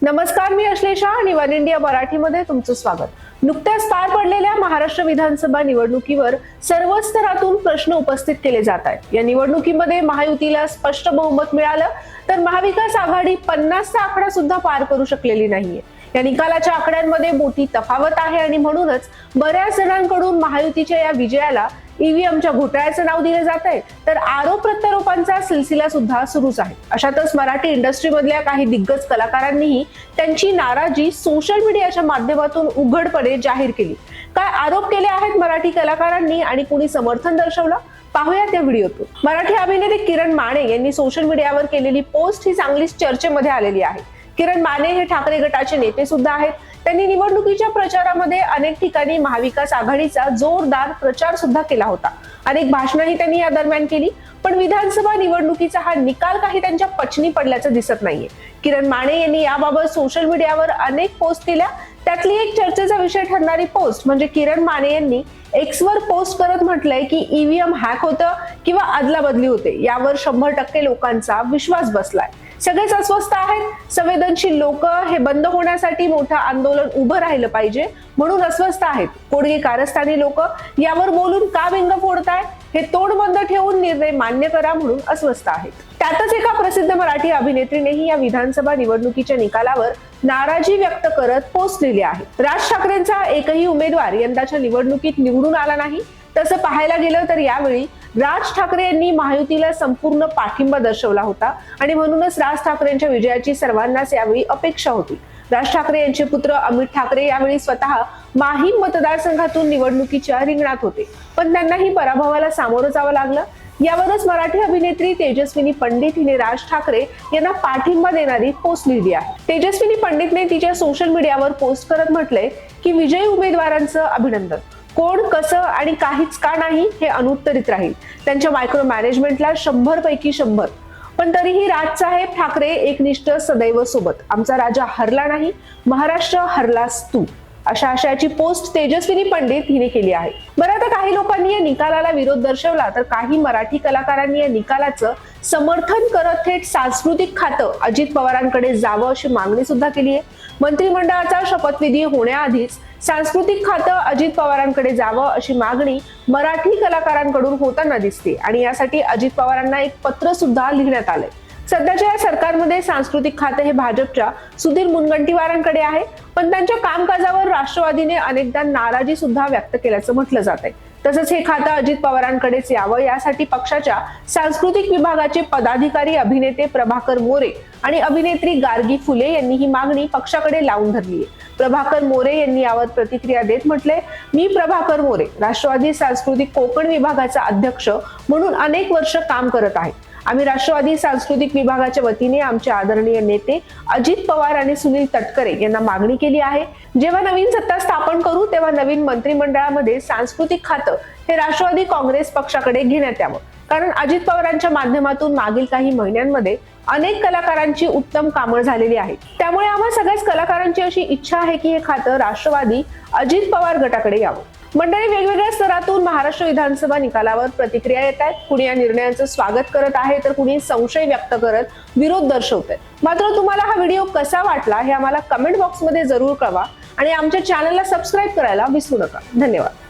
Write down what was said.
नमस्कार मी अश्लेषा आणि one India मराठीमध्ये तुमचं स्वागत. नुकत्याच पार पडलेल्या महाराष्ट्र विधानसभा निवडणुकीवर सर्व स्तरातून प्रश्न उपस्थित केले जात आहेत. या निवडणुकीमध्ये महायुतीला स्पष्ट बहुमत मिळालं तर महाविकास आघाडी पन्नासचा आकडा सुद्धा पार करू शकलेली नाहीये. या निकालाच्या आकड्यांमध्ये मोठी तफावत आहे आणि म्हणूनच बऱ्याच जणांकडून महायुतीच्या या विजयाला ईव्हीएमच्या घोटाळ्याचं नाव दिलं जात आहे. तर आरोप प्रत्यारोपांचा सिलसिला सुद्धा सुरूच आहे. अशातच मराठी इंडस्ट्रीमधल्या काही दिग्गज कलाकारांनीही त्यांची नाराजी सोशल मीडियाच्या माध्यमातून उघडपणे जाहीर केली. काय आरोप केले आहेत मराठी कलाकारांनी आणि कुणी समर्थन दर्शवलं? पाहूया त्या व्हिडिओतून. मराठी अभिनेते किरण माने यांनी सोशल मीडियावर केलेली पोस्ट ही चांगलीच चर्चेमध्ये आलेली आहे. किरण माने हे ठाकरे गटाचे नेते सुद्धा आहेत. त्यांनी निवडणुकीच्या प्रचारामध्ये अनेक ठिकाणी महाविकास आघाडीचा जोरदार प्रचार सुद्धा केला होता. अनेक भाषणंही त्यांनी या दरम्यान केली. पण विधानसभा निवडणुकीचा हा निकाल काही त्यांच्या पचनी पडल्याचं दिसत नाहीये. किरण माने यांनी याबाबत सोशल मीडियावर अनेक पोस्ट केल्या. त्यातली एक चर्चेचा विषय ठरणारी पोस्ट म्हणजे किरण माने यांनी एक्सवर पोस्ट करत म्हटलंय की ईव्हीएम हॅक होतं किंवा अदला बदली होते. यावर शंभर टक्के लोकांचा विश्वास बसलाय. सगळेच अस्वस्थ आहेत. संवेदनशील लोक हे बंद होण्यासाठी मोठं आंदोलन उभं राहिलं पाहिजे. म्हणून अस्वस्थ आहेत. कोडगी कारस्थानी लोक यावर बोलून का व्यंग फोडताय? हे तोंड बंद ठेवून निर्णय मान्य करा म्हणून अस्वस्थ आहेत. त्यातच एका प्रसिद्ध मराठी अभिनेत्रीनेही या विधानसभा निवडणुकीच्या निकालावर नाराजी व्यक्त करत पोहोचलेली आहे राज ठाकरेंचा एकही उमेदवार यंदाच्या निवडणुकीत निवडून आला नाही. तसं पाहायला गेलं तर यावेळी राज ठाकरे यांनी महायुतीला संपूर्ण पाठिंबा दर्शवला होता आणि म्हणूनच राज ठाकरेंच्या विजयाची सर्वांनाच यावेळी अपेक्षा होती. राज ठाकरे यांचे पुत्र अमित ठाकरे यावेळी स्वतः माहीम मतदारसंघातून निवडणुकीच्या रिंगणात होते. पण त्यांनाही पराभवाला सामोरं जावं लागलं. यावरच मराठी अभिनेत्री तेजस्विनी पंडित हिने राज ठाकरे यांना पाठिंबा देणारी पोस्ट लिहिली आहे. तेजस्विनी पंडितने तिच्या सोशल मीडियावर पोस्ट करत म्हटलंय की विजयी उमेदवारांचं अभिनंदन. कोण कसं आणि काहीच का नाही हे अनुत्तरित राहील. त्यांच्या मायक्रो मॅनेजमेंटला शंभर पैकी शंभर. पण तरीही राजसाहेब ठाकरे एकनिष्ठ सदैव सोबत. आमचा राजा हरला नाही महाराष्ट्र हरलास तू. अशा आशयाची पोस्ट तेजस्विनी पंडित हिने केली आहे. बरं आता काही लोकांनी या निकालाला विरोध दर्शवला तर काही मराठी कलाकारांनी या निकालाचं समर्थन करत थेट सांस्कृतिक खातं अजित पवारांकडे जावं अशी मागणी सुद्धा केली आहे मंत्रिमंडळाचा शपथविधी होण्याआधीच सांस्कृतिक खातं अजित पवारांकडे जावं अशी मागणी मराठी कलाकारांकडून होताना दिसते आणि यासाठी अजित पवारांना एक पत्र सुद्धा लिहिण्यात आलंय. सध्याच्या या सरकारमध्ये सांस्कृतिक खाते हे भाजपच्या सुधीर मुनगंटीवारांकडे आहे. पण त्यांच्या कामकाजावर राष्ट्रवादीने अनेकदा नाराजी सुद्धा व्यक्त केल्याचं म्हटलं जात आहे तसंच हे खातं अजित पवारांकडेच यावं यासाठी पक्षाच्या सांस्कृतिक विभागाचे पदाधिकारी अभिनेते प्रभाकर मोरे आणि अभिनेत्री गार्गी फुले यांनी ही मागणी पक्षाकडे लावून धरली आहे. प्रभाकर मोरे यांनी यावर प्रतिक्रिया देत म्हटले मी प्रभाकर मोरे राष्ट्रवादी सांस्कृतिक कोकण विभागाचा अध्यक्ष म्हणून अनेक वर्ष काम करत आहे. आम्ही राष्ट्रवादी सांस्कृतिक विभागाच्या वतीने आमचे आदरणीय नेते अजित पवार आणि सुनील तटकरे यांना मागणी केली आहे. जेव्हा नवीन सत्ता स्थापन करू तेव्हा नवीन मंत्रिमंडळामध्ये सांस्कृतिक खातं हे राष्ट्रवादी काँग्रेस पक्षाकडे घेण्यात यावं. कारण अजित पवारांच्या माध्यमातून मागील काही महिन्यांमध्ये अनेक कलाकारांची उत्तम कामं झालेली आहेत. त्यामुळे आम्हा सगळ्याच कलाकारांची अशी इच्छा आहे की हे खातं राष्ट्रवादी अजित पवार गटाकडे यावं. मंडळी वेगवेगळ्या स्तरातून महाराष्ट्र विधानसभा निकालावर प्रतिक्रिया येत आहेत. कुणी या निर्णयाचं स्वागत करत आहे तर कुणी संशय व्यक्त करत विरोध दर्शवत मात्र तुम्हाला हा व्हिडिओ कसा वाटला हे आम्हाला कमेंट बॉक्समध्ये जरूर कळवा आणि आमच्या चॅनलला सबस्क्राईब करायला विसरू नका. धन्यवाद.